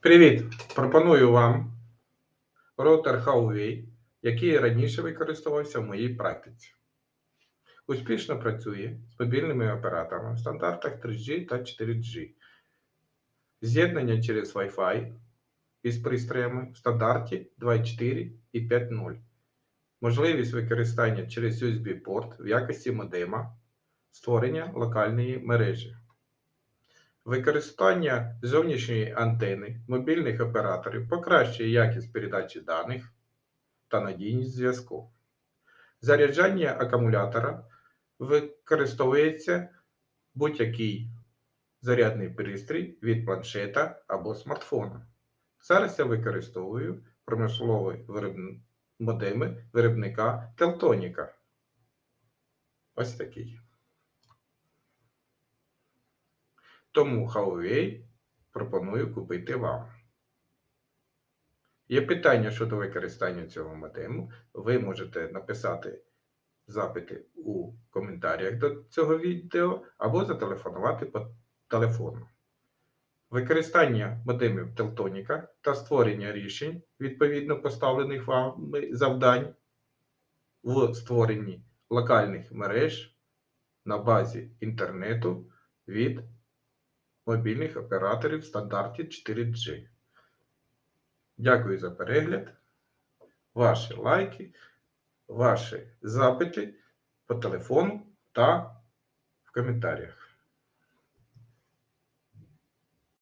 Привіт! Пропоную вам роутер Huawei, який раніше використовувався в моїй практиці. Успішно працює з мобільними операторами в стандартах 3G та 4G. З'єднання через Wi-Fi із пристроями в стандарті 2.4 і 5.0. Можливість використання через USB-порт в якості модема, створення локальної мережі. Використання зовнішньої антени мобільних операторів покращує якість передачі даних та надійність зв'язку. Заряджання акумулятора використовується будь-який зарядний пристрій від планшета або смартфона. Зараз я використовую промислові модеми виробника Teltonika. Ось такий. Тому Huawei пропоную купити вам. Є питання щодо використання цього модему. Ви можете написати запити у коментарях до цього відео або зателефонувати по телефону. Використання модемів Teltonika та створення рішень відповідно поставлених вами завдань в створенні локальних мереж на базі інтернету від мобільних операторів в стандарті 4G. Дякую за перегляд. Ваші лайки, ваші запити по телефону та в коментарях.